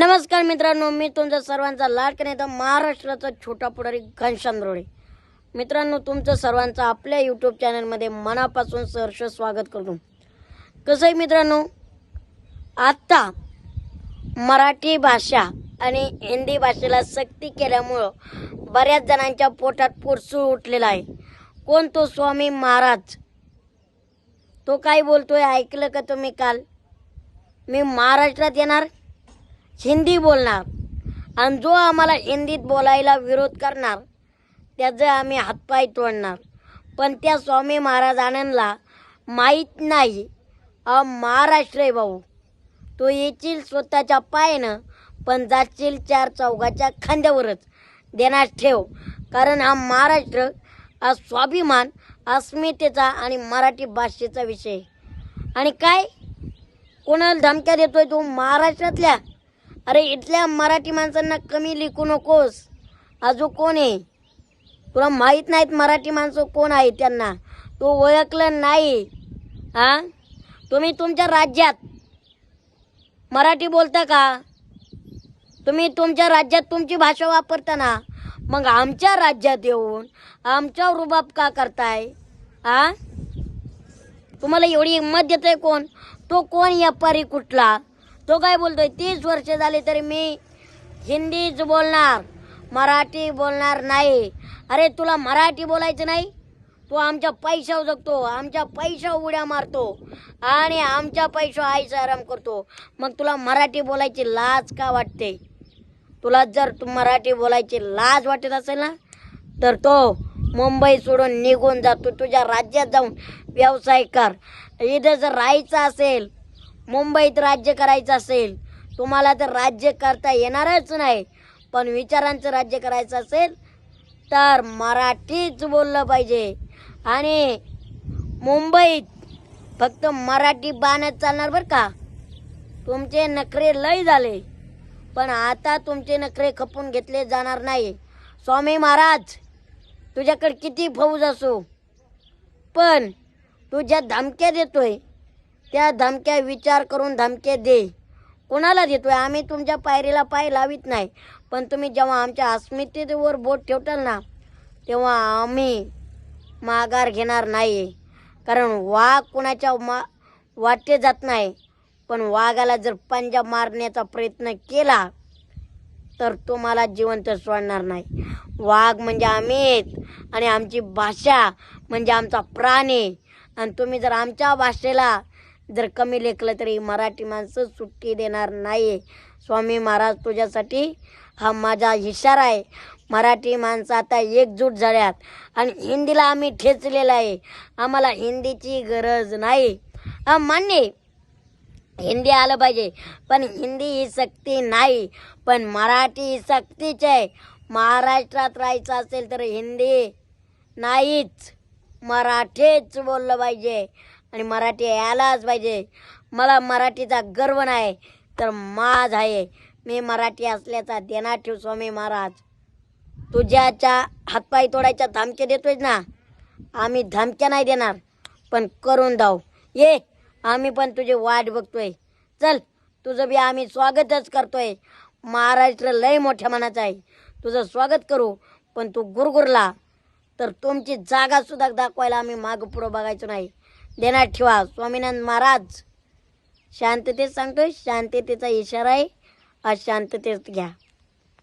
नमस्कार मित्रांनो मी तुमचा सर्वांचा लाडका नेता महाराष्ट्राचा छोटा पुढारी घनश्याम रोडे मित्रांनो तुमचं सर्वांचं आपल्या यूट्यूब चॅनलमध्ये मनापासून सहर्ष स्वागत करतो. कसं आहे मित्रांनो आत्ता मराठी भाषा आणि हिंदी भाषेला सक्ती केल्यामुळं बऱ्याच जणांच्या पोटात पुरसूळ उठलेला आहे. कोण तो स्वामी महाराज? तो काय बोलतोय ऐकलं का तुम्ही काल? मी महाराष्ट्रात येणार? हिंदी बोलणार. आणि जो आम्हाला हिंदीत बोलायला विरोध करणार त्याचं आम्ही हातपाय तोडणार. पण त्या स्वामी महाराज माहीत नाही अ महाराष्ट्र आहे भाऊ. तो येतील स्वतःच्या पायानं पण जातील चार चौघाच्या खांद्यावरच. देण्यास ठेव. कारण हा महाराष्ट्र हा स्वाभिमान अस्मितेचा आणि मराठी भाषेचा विषय आणि काय? कोणाला धमक्या देतोय तो महाराष्ट्रातल्या? अरे इथल्या मराठी माणसांना कमी लिखू नकोस. अजून कोण आहे? तुला माहीत नाहीत मराठी माणसं कोण आहे त्यांना. तू ओळखलं नाही. हा? तुम्ही तुमच्या राज्यात मराठी बोलता का? तुम्ही तुमच्या राज्यात तुमची भाषा वापरता ना? मग आमच्या राज्यात येऊन आमच्या रुबाब का करताय? आ तुम्हाला एवढी हिंमत देतोय कोण? तो कोण? व्यापारी कुठला? तो काय बोलतोय? तीस वर्ष झाली तरी मी हिंदीच बोलणार मराठी बोलणार नाही. अरे तुला मराठी बोलायचं नाही? तो आमच्या पैशावर जगतो आमच्या पैशावर उड्या मारतो आणि आमच्या पैशावर आईचा आराम करतो. मग तुला मराठी बोलायची लाज का वाटते? तुला जर तू मराठी बोलायची लाज वाटत असेल ना तर तो मुंबई सोडून निघून जातो तुझ्या राज्यात जाऊन व्यवसाय कर. इथं जर राहायचं असेल मुंबईत राज्य करायचं असेल तुम्हाला तर राज्य करता येणारच नाही. पण विचारांचं राज्य करायचं असेल तर मराठीच बोललं पाहिजे. आणि मुंबईत फक्त मराठी बाणच चालणार बरं का? तुमचे नखरे लय झाले. पण आता तुमचे नखरे खपून घेतले जाणार नाही. स्वामी महाराज तुझ्याकडे किती फौज असो. पण तुझ्या धमक्या देतोय. त्या धमक्या विचार करून धमके दे. कोणाला देतोय? आम्ही तुमच्या पायरीला पाय लावित नाही. पण तुम्ही जेव्हा आमच्या अस्मितेवर बोट ठेवताल ना तेव्हा आम्ही माघार घेणार नाही कारण वाघ कुणाच्या मा वाटे जात नाही. पण वाघाला जर पंजा मारण्याचा प्रयत्न केला तर तुम्हाला जिवंत सोडणार नाही. वाघ म्हणजे आम्हीच आणि आमची भाषा म्हणजे आमचा प्राणी. आणि तुम्ही जर आमच्या भाषेला जर कमी लेखलं तरी मराठी माणसं सुट्टी देणार नाही स्वामी महाराज तुझ्यासाठी हा माझा इशारा आहे. मराठी माणसं आता एकजूट झाल्यात आणि हिंदीला आम्ही ठेचलेलं आहे. आम्हाला हिंदीची गरज नाही. हा मान्य हिंदी आलं पाहिजे पण हिंदी ही सक्ती नाही. पण मराठी ही सक्तीच आहे. महाराष्ट्रात राहायचं असेल तर हिंदी नाहीच. मराठीच बोललं पाहिजे. आणि मराठी यायलाच पाहिजे. मला मराठीचा गर्व नाही तर माझ आहे. मी मराठी असल्याचा देणार ठेव स्वामी महाराज. तुझ्याच्या हातपाय तोडायच्या धमक्या देतोय ना? आम्ही धमक्या नाही देणार पण करून जाऊ ये आम्ही पण तुझी वाट बघतोय. चल तुझं बी आम्ही स्वागतच करतोय. महाराष्ट्र लय मोठ्या मनाचं आहे. तुझं स्वागत करू पण तू गुरगुरला. तर तुमची जागा सुद्धा दाखवायला आम्ही मागं पुढं बघायचो नाही. देण्यात ठेवा स्वामीनाथ महाराज. शांततेत सांगतोय शांततेचा इशारा आहे. आज शांततेत घ्या.